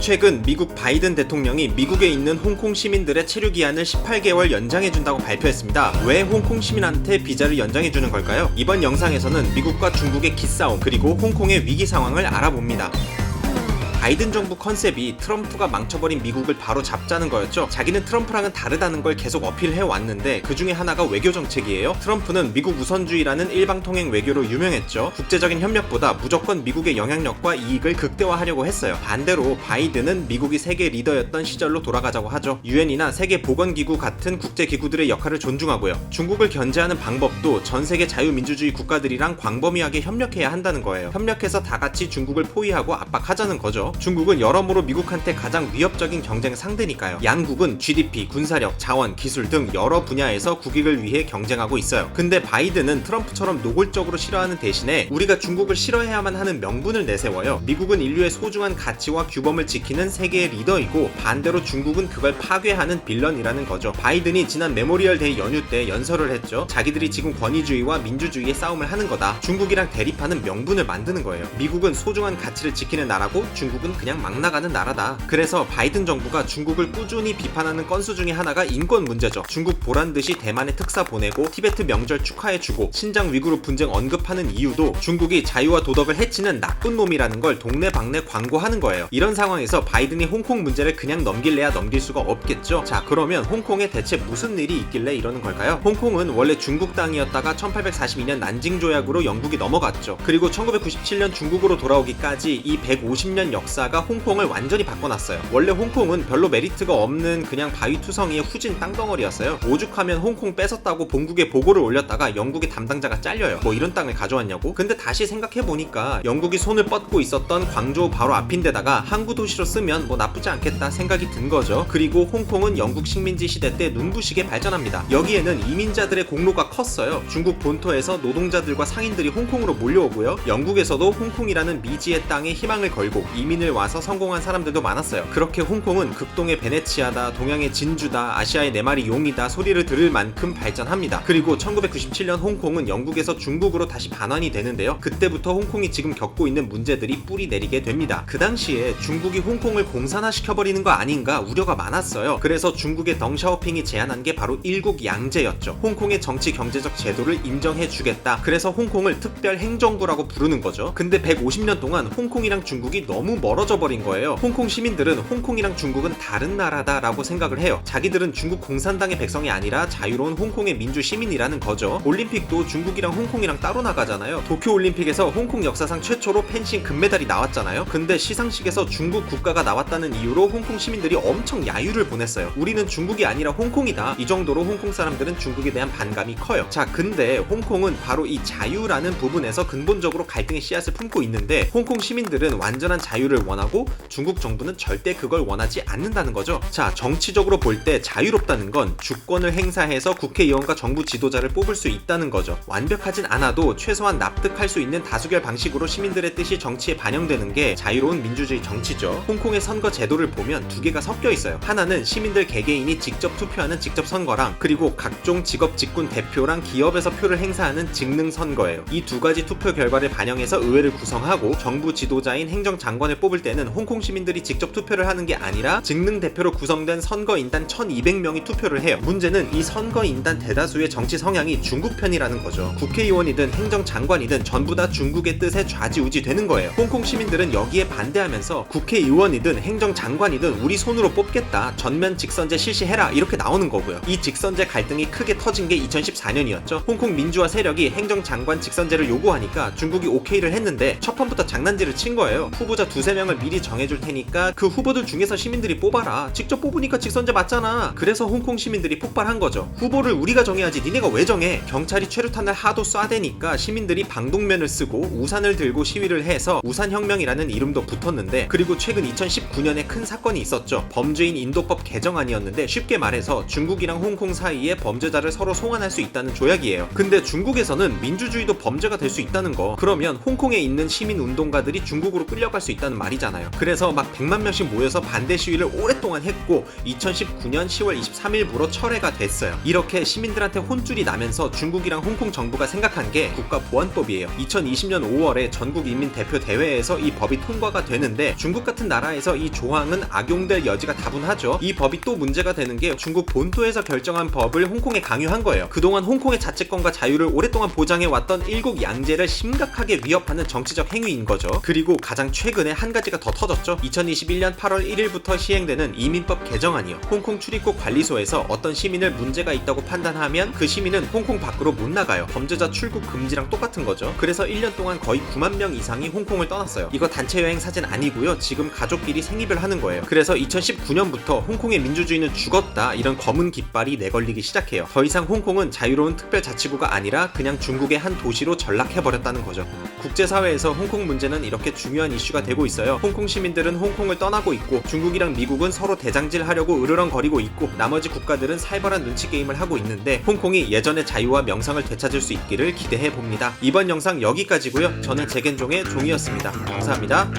최근 미국 바이든 대통령이 미국에 있는 홍콩 시민들의 체류 기한을 18개월 연장해준다고 발표했습니다. 왜 홍콩 시민한테 비자를 연장해주는 걸까요? 이번 영상에서는 미국과 중국의 기싸움 그리고 홍콩의 위기 상황을 알아봅니다. 바이든 정부 컨셉이 트럼프가 망쳐버린 미국을 바로 잡자는 거였죠. 자기는 트럼프랑은 다르다는 걸 계속 어필해 왔는데 그 중에 하나가 외교 정책이에요. 트럼프는 미국 우선주의라는 일방 통행 외교로 유명했죠. 국제적인 협력보다 무조건 미국의 영향력과 이익을 극대화하려고 했어요. 반대로 바이든은 미국이 세계 리더였던 시절로 돌아가자고 하죠. 유엔이나 세계 보건기구 같은 국제 기구들의 역할을 존중하고요. 중국을 견제하는 방법도 전 세계 자유민주주의 국가들이랑 광범위하게 협력해야 한다는 거예요. 협력해서 다 같이 중국을 포위하고 압박하자는 거죠. 중국은 여러모로 미국한테 가장 위협적인 경쟁 상대니까요. 양국은 GDP, 군사력, 자원, 기술 등 여러 분야에서 국익을 위해 경쟁하고 있어요. 근데 바이든은 트럼프처럼 노골적으로 싫어하는 대신에 우리가 중국을 싫어해야만 하는 명분을 내세워요. 미국은 인류의 소중한 가치와 규범을 지키는 세계의 리더이고 반대로 중국은 그걸 파괴하는 빌런이라는 거죠. 바이든이 지난 메모리얼 데이 연휴 때 연설을 했죠. 자기들이 지금 권위주의와 민주주의의 싸움을 하는 거다. 중국이랑 대립하는 명분을 만드는 거예요. 미국은 소중한 가치를 지키는 나라고 중국 은 그냥 막 나가는 나라다. 그래서 바이든 정부가 중국을 꾸준히 비판하는 건수 중에 하나가 인권 문제죠. 중국 보란 듯이 대만에 특사 보내고 티베트 명절 축하해주고 신장 위구르 분쟁 언급하는 이유도 중국이 자유와 도덕을 해치는 나쁜 놈이라는 걸 동네방네 광고하는 거예요. 이런 상황에서 바이든이 홍콩 문제를 그냥 넘길래야 넘길 수가 없겠죠. 자 그러면 홍콩에 대체 무슨 일이 있길래 이러는 걸까요? 홍콩은 원래 중국 땅이었다가 1842년 난징 조약으로 영국이 넘어갔죠. 그리고 1997년 중국으로 돌아오기까지 이 150년 역 사가 홍콩을 완전히 바꿔놨어요. 원래 홍콩은 별로 메리트가 없는 그냥 바위 투성이의 후진 땅덩어리였어요. 오죽하면 홍콩 뺏었다고 본국에 보고를 올렸다가 영국의 담당자가 잘려요. 뭐 이런 땅을 가져왔냐고? 근데 다시 생각해보니까 영국이 손을 뻗고 있었던 광저우 바로 앞인데다가 항구 도시로 쓰면 뭐 나쁘지 않겠다 생각이 든 거죠. 그리고 홍콩은 영국 식민지 시대 때 눈부시게 발전합니다. 여기에는 이민자들의 공로가 컸어요. 중국 본토에서 노동자들과 상인들이 홍콩으로 몰려오고요. 영국에서도 홍콩이라는 미지의 땅에 희망을 걸고 이민 을 와서 성공한 사람들도 많았어요. 그렇게 홍콩은 극동의 베네치아다, 동양의 진주다, 아시아의 네 마리 용이다 소리를 들을 만큼 발전합니다. 그리고 1997년 홍콩은 영국에서 중국으로 다시 반환이 되는데요. 그때부터 홍콩이 지금 겪고 있는 문제들이 뿌리 내리게 됩니다. 그 당시에 중국이 홍콩을 공산화시켜버리는 거 아닌가 우려가 많았어요. 그래서 중국의 덩샤오핑이 제안한 게 바로 일국 양제였죠. 홍콩의 정치 경제적 제도를 인정해주겠다. 그래서 홍콩을 특별 행정구라고 부르는 거죠. 근데 150년 동안 홍콩이랑 중국이 너무 멀어져 버린 거예요. 홍콩 시민들은 홍콩이랑 중국은 다른 나라다라고 생각을 해요. 자기들은 중국 공산당의 백성이 아니라 자유로운 홍콩의 민주 시민이라는 거죠. 올림픽도 중국이랑 홍콩이랑 따로 나가잖아요. 도쿄 올림픽에서 홍콩 역사상 최초로 펜싱 금메달이 나왔잖아요. 근데 시상식에서 중국 국가가 나왔다는 이유로 홍콩 시민들이 엄청 야유를 보냈어요. 우리는 중국이 아니라 홍콩이다. 이 정도로 홍콩 사람들은 중국에 대한 반감이 커요. 자, 근데 홍콩은 바로 이 자유라는 부분에서 근본적으로 갈등의 씨앗을 품고 있는데 홍콩 시민들은 완전한 자유를 원하고 중국 정부는 절대 그걸 원하지 않는다는 거죠. 자, 정치적으로 볼 때 자유롭다는 건 주권을 행사해서 국회의원과 정부 지도자를 뽑을 수 있다는 거죠. 완벽하진 않아도 최소한 납득할 수 있는 다수결 방식으로 시민들의 뜻이 정치에 반영되는 게 자유로운 민주주의 정치죠. 홍콩의 선거 제도를 보면 두 개가 섞여 있어요. 하나는 시민들 개개인이 직접 투표하는 직접 선거랑 그리고 각종 직업 직군 대표랑 기업에서 표를 행사하는 직능 선거예요. 이 두 가지 투표 결과를 반영해서 의회를 구성하고 정부 지도자인 행정장관을 뽑을 때는 홍콩 시민들이 직접 투표를 하는 게 아니라 직능 대표로 구성된 선거인단 1200명이 투표를 해요. 문제는 이 선거인단 대다수의 정치 성향이 중국 편이라는 거죠. 국회의원이든 행정장관이든 전부 다 중국의 뜻에 좌지우지 되는 거예요. 홍콩 시민들은 여기에 반대하면서 국회의원이든 행정장관이든 우리 손으로 뽑겠다. 전면 직선제 실시해라. 이렇게 나오는 거고요. 이 직선제 갈등이 크게 터진 게 2014년이었죠. 홍콩 민주화 세력이 행정장관 직선제를 요구하니까 중국이 오케이를 했는데 첫 판부터 장난질을 친 거예요. 후보자 두세 명을 미리 정해줄 테니까 그 후보들 중에서 시민들이 뽑아라. 직접 뽑으니까 직선제 맞잖아. 그래서 홍콩 시민들이 폭발한 거죠. 후보를 우리가 정해야지 니네가 왜 정해? 경찰이 최루탄을 하도 쏴대니까 시민들이 방독면을 쓰고 우산을 들고 시위를 해서 우산혁명이라는 이름도 붙었는데 그리고 최근 2019년에 큰 사건이 있었죠. 범죄인 인도법 개정안이었는데 쉽게 말해서 중국이랑 홍콩 사이에 범죄자를 서로 송환할 수 있다는 조약이에요. 근데 중국에서는 민주주의도 범죄가 될 수 있다는 거. 그러면 홍콩에 있는 시민 운동가들이 중국으로 끌려갈 수 있다는 말 이잖아요. 그래서 막 100만 명씩 모여서 반대 시위를 오랫동안 했고 2019년 10월 23일부로 철회가 됐어요. 이렇게 시민들한테 혼쭐이 나면서 중국이랑 홍콩 정부가 생각한 게 국가보안법이에요. 2020년 5월에 전국 인민 대표 대회에서 이 법이 통과가 되는데 중국 같은 나라에서 이 조항은 악용될 여지가 다분하죠. 이 법이 또 문제가 되는 게 중국 본토에서 결정한 법을 홍콩에 강요한 거예요. 그동안 홍콩의 자치권과 자유를 오랫동안 보장해 왔던 일국 양제를 심각하게 위협하는 정치적 행위인 거죠. 그리고 가장 최근에 한 가지가 더 터졌죠. 2021년 8월 1일부터 시행되는 이민법 개정안이요. 홍콩 출입국 관리소에서 어떤 시민을 문제가 있다고 판단하면 그 시민은 홍콩 밖으로 못 나가요. 범죄자 출국 금지랑 똑같은 거죠. 그래서 1년 동안 거의 9만 명 이상이 홍콩을 떠났어요. 이거 단체 여행 사진 아니고요. 지금 가족끼리 생이별 하는 거예요. 그래서 2019년부터 홍콩의 민주주의는 죽었다 이런 검은 깃발이 내걸리기 시작해요. 더 이상 홍콩은 자유로운 특별자치구가 아니라 그냥 중국의 한 도시로 전락해버렸다는 거죠. 국제사회에서 홍콩 문제는 이렇게 중요한 이슈가 되고 있 어요. 홍콩 시민들은 홍콩을 떠나고 있고 중국이랑 미국은 서로 대장질하려고 으르렁거리고 있고 나머지 국가들은 살벌한 눈치 게임을 하고 있는데 홍콩이 예전의 자유와 명상을 되찾을 수 있기를 기대해 봅니다. 이번 영상 여기까지고요. 저는 재겐종의 종이었습니다. 감사합니다.